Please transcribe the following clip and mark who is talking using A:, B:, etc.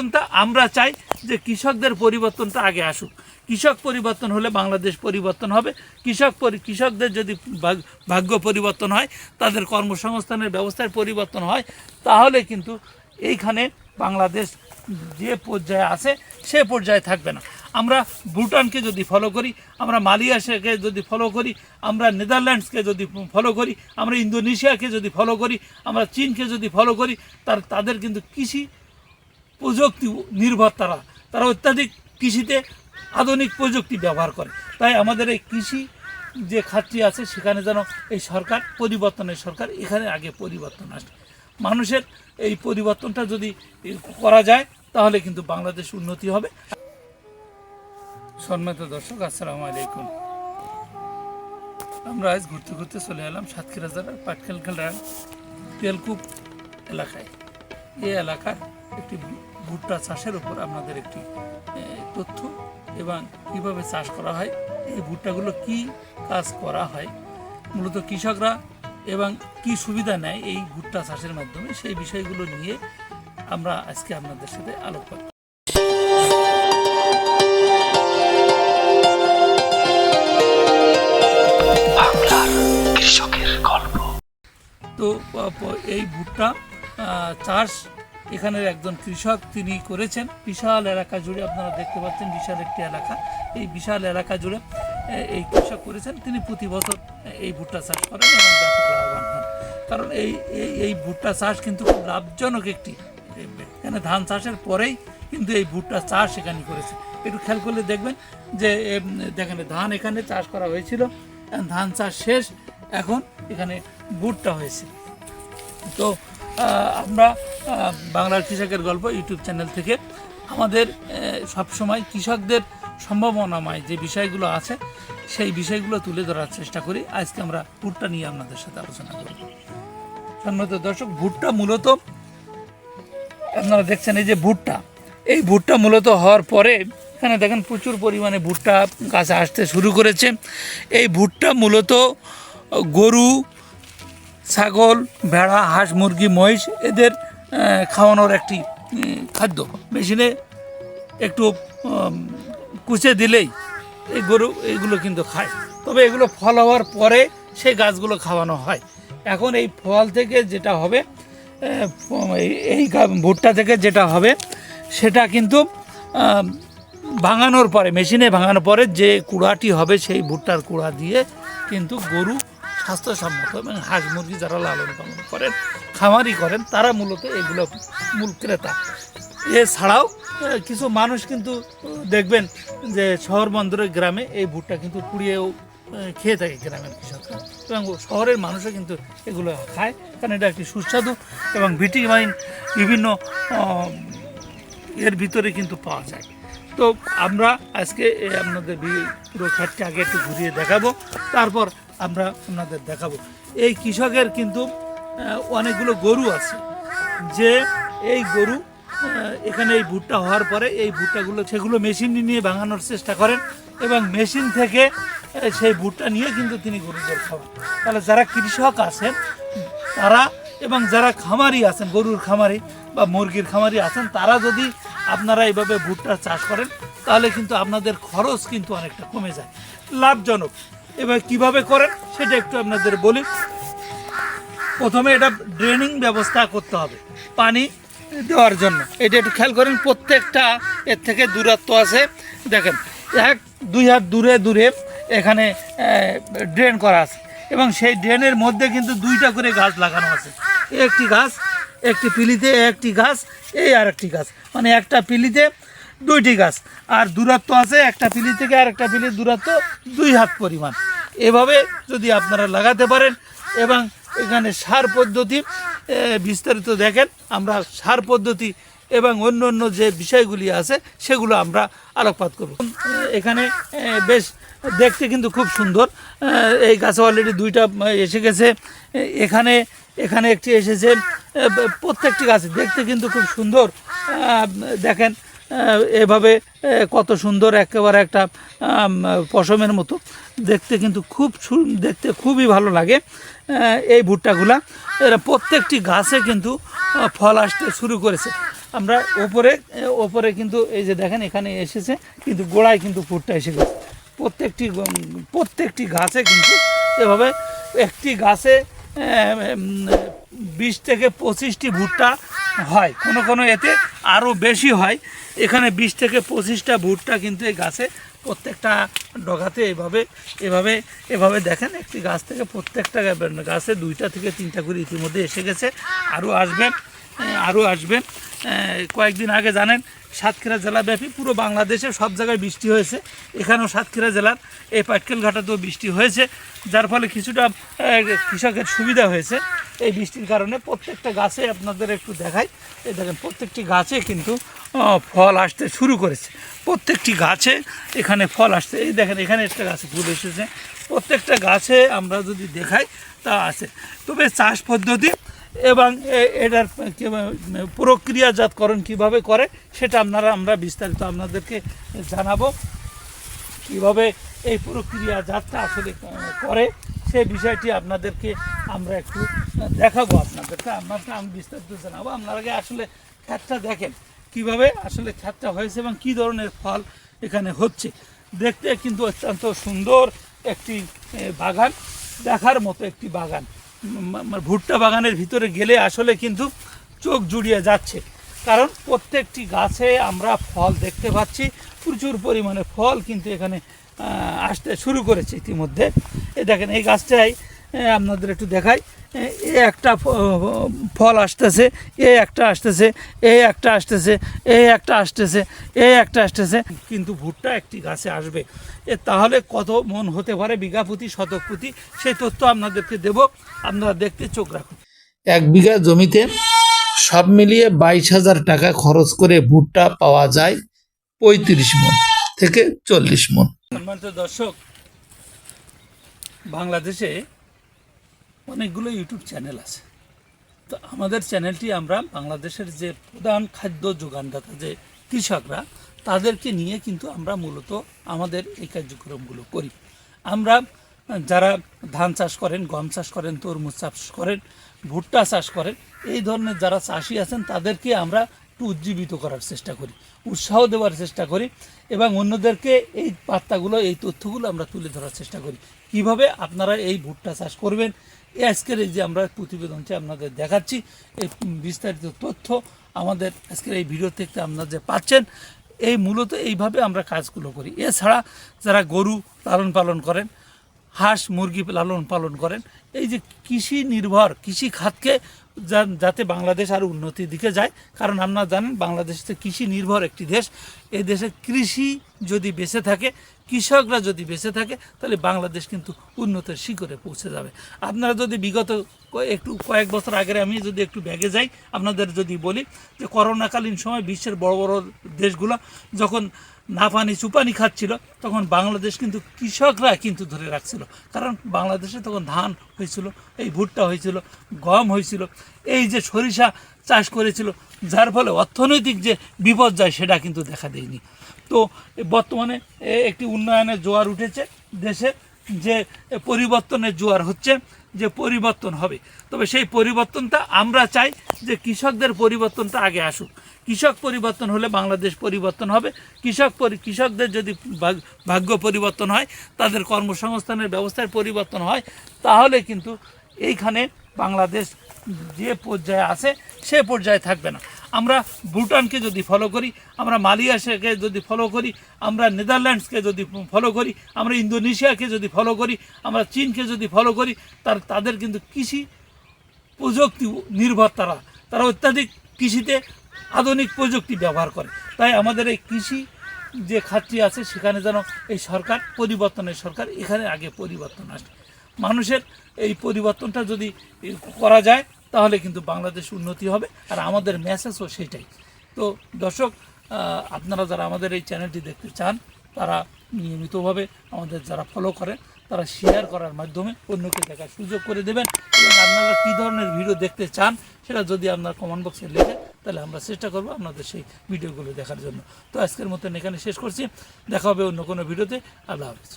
A: পরিবর্তনটা আমরা চাই যে কৃষকদের পরিবর্তনটা আগে আসুক। কৃষক পরিবর্তন হলে বাংলাদেশ পরিবর্তন হবে। কৃষক কৃষকদের যদি ভাগ- ভাগ্য পরিবর্তন হয়, তাদের কর্মসংস্থানের ব্যবস্থার পরিবর্তন হয়, তাহলে কিন্তু এইখানে বাংলাদেশ যে পর্যায়ে আছে, সে পর্যায়ে থাকবে না। আমরা ভুটানকে যদি ফলো করি, আমরা মালয়েশিয়াকে যদি ফলো করি, আমরা নেদারল্যান্ডসকে যদি ফলো করি, আমরা ইন্দোনেশিয়াকে যদি ফলো করি, আমরা চীনকে যদি ফলো করি, তার, তাদের কিন্তু কৃষি প্রযুক্তি নির্ভর তারা। তারা অত্যাধিক কৃষিতে আধুনিক প্রযুক্তি ব্যবহার করে। তাই আমাদের এই কৃষি যে খাতটি আছে, সেখানে যেন এই সরকার, পরিবর্তনের সরকার এখানে আগে পরিবর্তন আসে। মানুষের এই পরিবর্তনটা যদি করা যায়, তাহলে কিন্তু বাংলাদেশ উন্নতি হবে। সম্মানিত দর্শক, আসসালামু আলাইকুম। আমরা আজ ঘুরতে ঘুরতে চলে এলাম সাতক্ষীরা জেলার পাটকেল খেলার তেলকুপ এলাকায়। এই এলাকার একটি ভুট্টা চাষের উপর আপনাদের একটি তথ্য এবং কীভাবে চাষ করা হয় এই ভুট্টাগুলো কি কাজ করা হয় মূলত কৃষকরা এবং কি সুবিধা নেয় এই ভুট্টা চাষের মাধ্যমে সেই বিষয়গুলো নিয়ে আমরা আজকে আপনাদের সাথে আলোকপাত তো এই ভুট্টা চাষ এখানের একজন কৃষক তিনি করেছেন। বিশাল এলাকা জুড়ে আপনারা দেখতে পাচ্ছেন, বিশাল একটি এলাকা। এই বিশাল এলাকা জুড়ে এই কৃষক করেছেন। তিনি প্রতি বছর এই ভুট্টা চাষ করেন এবং ব্যাপক লাভবান হন। কারণ এই এই- ভুট্টা চাষ কিন্তু খুব লাভজনক একটি এখানে ধান চাষের পরেই কিন্তু এই ভুট্টা চাষ এখানে করেছে। একটু খেয়াল করলে দেখবেন যে দেখেন ধান এখানে চাষ করা হয়েছিল, ধান চাষ শেষ, এখন এখানে ভুট্টা হয়েছে। তো আমরা বাংলার কৃষকের গল্প ইউটিউব চ্যানেল থেকে আমাদের সবসময় কৃষকদের সম্ভাবনাময় যে বিষয়গুলো আছে, সেই বিষয়গুলো তুলে ধরার চেষ্টা করি। আজকে আমরা ভুট্টা নিয়ে আপনাদের সাথে আলোচনা করব। সম্মানিত দর্শক, ভুট্টা মূলত, আপনারা দেখছেন এই যে ভুট্টা। এই ভুট্টা মূলত হওয়ার পরে, এখানে দেখেন প্রচুর পরিমাণে ভুট্টা গাছে আসতে শুরু করেছে। এই ভুট্টা মূলত গরু ছাগল, ভেড়া, হাঁস, মুরগি, মহিষ এদের খাওয়ানোর একটি খাদ্য। মেশিনে একটু কুচে দিলেই এই গরু এইগুলো কিন্তু খায়। তবে এগুলো ফল হওয়ার পরে সেই গাছগুলো খাওয়ানো হয়। এখন এই ফল থেকে যেটা হবে এই ভুট্টা থেকে যেটা হবে, সেটা কিন্তু ভাঙানোর পরে, মেশিনে ভাঙানোর পরে যে কুড়াটি হবে সেই ভুট্টার কুড়া দিয়ে কিন্তু গরু স্বাস্থ্যসম্মত এবং হাঁস মুরগি যারা লালন পালন করেন, খামারি করেন, তারা মূলত এগুলো মূল ক্রেতা। এছাড়াও কিছু মানুষ কিন্তু দেখবেন যে শহর বন্দরের গ্রামে এই ভুট্টা কিন্তু পুড়িয়েও খেয়ে থাকে গ্রামের কৃষকরা। এবং শহরের মানুষও কিন্তু এগুলো খায়, কারণ এটা একটি সুস্বাদু এবং ভিটামিন বিভিন্ন এর ভিতরে কিন্তু পাওয়া যায়। তো আমরা আজকে আপনাদের পুরো খাটটি আগে একটু ঘুরিয়ে দেখাবো। তারপর আমরা আপনাদের দেখাবো। এই কৃষকের কিন্তু অনেকগুলো গরু আছে। যে এই গরু এখানে এই ভুট্টা হওয়ার পরে এই ভুট্টাগুলো, সেগুলো মেশিন নিয়ে ভাঙানোর চেষ্টা করেন এবং মেশিন থেকে সেই ভুট্টা নিয়ে কিন্তু তিনি গরুদের খাওয়ান। তাহলে যারা কৃষক আছেন, তারা এবং যারা খামারি আছেন, গরুর খামারি বা মুরগির খামারি আছেন, তারা যদি আপনারা এইভাবে ভুট্টা চাষ করেন, তাহলে কিন্তু আপনাদের খরচ কিন্তু অনেকটা কমে যায়। লাভজনক। এবার কীভাবে করেন সেটা একটু আপনাদের বলি। প্রথমে এটা ড্রেনিং ব্যবস্থা করতে হবে, পানি দেওয়ার জন্য। এটা একটু খেয়াল করেন, প্রত্যেকটা এর থেকে দূরত্ব আছে। দেখেন, এক, দুই হাত দূরে দূরে এখানে ড্রেন করা আছে। এবং সেই ড্রেনের মধ্যে কিন্তু দুইটা করে গাছ লাগানো আছে। একটি গাছ, একটি পিলিতে একটি গাছ, এই আর একটি গাছ। মানে একটা পিলিতে দুইটি গাছ। আর দূরত্ব আছে, একটা পিলি থেকে আর একটা পিলির দূরত্ব দুই হাত পরিমাণ। এভাবে যদি আপনারা লাগাতে পারেন এবং এখানে সার পদ্ধতি বিস্তারিত দেখেন, আমরা সার পদ্ধতি এবং অন্য অন্য যে বিষয়গুলি আছে, সেগুলো আমরা আলোকপাত করব। এখানে বেশ দেখতে কিন্তু খুব সুন্দর। এই গাছে অলরেডি দুইটা এসে গেছে। এখানে এখানে একটি এসেছে। প্রত্যেকটি গাছে দেখতে কিন্তু খুব সুন্দর। দেখেন এভাবে কত সুন্দর একেবারে একটা পশমের মতো। দেখতে কিন্তু খুব দেখতে খুবই ভালো লাগে। এই ভুট্টাগুলা, এরা প্রত্যেকটি গাছে কিন্তু ফল আসতে শুরু করেছে। আমরা ওপরে ওপরে কিন্তু এই যে দেখেন, এখানে এসেছে, কিন্তু গোড়ায় কিন্তু ফুটটা এসে গেছে। প্রত্যেকটি প্রত্যেকটি গাছে কিন্তু এভাবে একটি গাছে বিশ থেকে পঁচিশটি ভুট্টা হয়। কোনো কোনো এতে আরও বেশি হয়। এখানে বিশ থেকে পঁচিশটা ভুট্টা কিন্তু এই গাছে প্রত্যেকটা ডগাতে এভাবে এভাবে এভাবে দেখেন, একটি গাছ থেকে প্রত্যেকটা গাছে দুইটা থেকে তিনটা করে ইতিমধ্যে এসে গেছে। আরও আসবেন আরও আসবেন কয়েকদিন আগে জানেন সাতক্ষীরা জেলাব্যাপী পুরো বাংলাদেশে সব জায়গায় বৃষ্টি হয়েছে। এখানেও সাতক্ষীরা জেলার এই পাটকেল ঘাটাতেও বৃষ্টি হয়েছে, যার ফলে কিছুটা কৃষকের সুবিধা হয়েছে। এই বৃষ্টির কারণে প্রত্যেকটা গাছে আপনাদের একটু দেখাই। এই দেখেন, প্রত্যেকটি গাছে কিন্তু ফল আসতে শুরু করেছে। প্রত্যেকটি গাছে এখানে ফল আসছে। এই দেখেন, এখানে একটা গাছে ফুল এসেছে। প্রত্যেকটা গাছে আমরা যদি দেখাই, তা আছে। তবে চাষ পদ্ধতি এবং এটার প্রক্রিয়াজাতকরণ কীভাবে করে, সেটা আপনারা, আমরা বিস্তারিত আপনাদেরকে জানাব। কীভাবে এই প্রক্রিয়াজাতটা আসলে করে সেই বিষয়টি আপনাদেরকে আমরা একটু দেখাবো আপনাদেরকে। আপনাকে আমি বিস্তারিত জানাব। আপনারা আসলে খ্যাতটা দেখেন। কীভাবে আসলে খ্যাতটা হয়েছে এবং কী ধরনের ফল এখানে হচ্ছে। দেখতে কিন্তু অত্যন্ত সুন্দর একটি বাগান, দেখার মতো একটি বাগান। ভুট্টা বাগানের ভিতরে গেলে আসলে কিন্তু চোখ জুড়িয়ে যাচ্ছে। কারণ প্রত্যেকটি গাছে আমরা ফল দেখতে পাচ্ছি, প্রচুর পরিমাণে ফল কিন্তু এখানে আসতে শুরু করেছে ইতিমধ্যে। এ দেখেন, এই গাছটাই আপনাদের একটু দেখাই। এ- একটা ফল আসতেছে এ একটা আসতেছে এ একটা আসতেছে এ একটা আসতেছে এ একটা আসতেছে। কিন্তু ভুট্টা একটি গাছে আসবে। এ তাহলে কত মন হতে পারে বিঘা প্রতি শতক প্রতি? সেই তথ্য আপনাদেরকে দেব। আপনারা দেখতে চোখ রাখুন।
B: এক বিঘা জমিতে সব মিলিয়ে বাইশ হাজার টাকা খরচ করে ভুট্টা পাওয়া যায় পঁয়ত্রিশ মন থেকে চল্লিশ মন।
A: সম্মানিত দর্শক বাংলাদেশে অনেকগুলো ইউটিউব চ্যানেল আছে। তো আমাদের চ্যানেলটি আমরা বাংলাদেশের যে প্রধান খাদ্য যোগানদাতা যে কৃষকরা, তাদেরকে নিয়ে কিন্তু আমরা মূলত আমাদের এই কার্যক্রমগুলো করি। আমরা, যারা ধান চাষ করেন, গম চাষ করেন, তরমুজ চাষ করেন, ভুট্টা চাষ করেন, এই ধরনের যারা চাষি আছেন, তাদেরকে আমরা একটু উজ্জীবিত করার চেষ্টা করি, উৎসাহ দেওয়ার চেষ্টা করি এবং অন্যদেরকে এই বার্তাগুলো, এই তথ্যগুলো আমরা তুলে ধরার চেষ্টা করি। কীভাবে আপনারা এই ভুট্টা চাষ করবেন আজকের এই যে আমরা প্রতিবেদনটি আপনাদের দেখাচ্ছি, এই বিস্তারিত তথ্য আমাদের আজকের এই ভিডিও থেকে আপনারা যে পাচ্ছেন, এই মূলত এইভাবে আমরা কাজগুলো করি। এছাড়া যারা গরু লালন পালন করেন, হাঁস মুরগি লালন পালন করেন, এই যে কৃষি নির্ভর কৃষি খাতকে যাতে বাংলাদেশ আরও উন্নতির দিকে যায়। কারণ আপনারা জানেন, বাংলাদেশ তো কৃষি নির্ভর একটি দেশ। এই দেশে কৃষি যদি বেঁচে থাকে, কৃষকরা যদি বেঁচে থাকে, তাহলে বাংলাদেশ কিন্তু উন্নতির শিখরে পৌঁছে যাবে। আপনারা যদি বিগত একটু কয়েক বছর আগের আমি যদি একটু ব্যাগে যাই, আপনাদের যদি বলি যে করোনাকালীন সময় বিশ্বের বড় বড় দেশগুলো যখন না পানি চুপানি খাচ্ছিল, তখন বাংলাদেশ কিন্তু কৃষকরা কিন্তু ধরে রাখছিল। কারণ বাংলাদেশে তখন ধান হয়েছিল, এই ভুট্টা হয়েছিল, গম হয়েছিল, এই যে সরিষা চাষ করেছিল, যার ফলে অর্থনৈতিক যে বিপর্যয় সেটা কিন্তু দেখা দেয়নি। তো বর্তমানে একটি উন্নয়নের জোয়ার উঠেছে, দেশে যে পরিবর্তনের জোয়ার হচ্ছে, যে পরিবর্তন হবে। তবে সেই পরিবর্তনটা আমরা চাই যে কৃষকদের পরিবর্তনটা আগে আসুক। কৃষক পরিবর্তন হলে বাংলাদেশ পরিবর্তন হবে। কৃষক কৃষকদের যদি ভাগ- ভাগ্য পরিবর্তন হয়, তাদের কর্মসংস্থানের ব্যবস্থার পরিবর্তন হয়, তাহলে কিন্তু এইখানে বাংলাদেশ যে পর্যায়ে আছে, সে পর্যায়ে থাকবে না। আমরা ভুটানকে যদি ফলো করি, আমরা মালয়েশিয়াকে যদি ফলো করি, আমরা নেদারল্যান্ডসকে যদি ফলো করি, আমরা ইন্দোনেশিয়াকে যদি ফলো করি, আমরা চীনকে যদি ফলো করি, তার, তাদের কিন্তু কৃষি প্রযুক্তি নির্ভর তারা। তারা অত্যাধিক কৃষিতে আধুনিক প্রযুক্তি ব্যবহার করে। তাই আমাদের এই কৃষি যে খাতটি আছে, সেখানে যেন এই সরকার, পরিবর্তনের সরকার এখানে আগে পরিবর্তন আসে। মানুষের এই পরিবর্তনটা যদি করা যায়, তাহলে কিন্তু বাংলাদেশ উন্নতি হবে। আর আমাদের মেসেজও সেটাই। তো দর্শক আপনারা যারা আমাদের এই চ্যানেলটি দেখতে চান, তারা নিয়মিতভাবে আমাদের যারা ফলো করেন, তারা শেয়ার করার মাধ্যমে অন্যকে দেখার সুযোগ করে দেবেন। এবং আপনারা কী ধরনের ভিডিও দেখতে চান, সেটা যদি আপনার কমেন্ট বক্সে লেখেন তাহলে আমরা চেষ্টা করব আপনাদের সেই ভিডিওগুলো দেখার জন্য। তো আজকের মতন এখানে শেষ করছি। দেখা হবে অন্য কোনো ভিডিওতে আল্লাহ হাফিজ।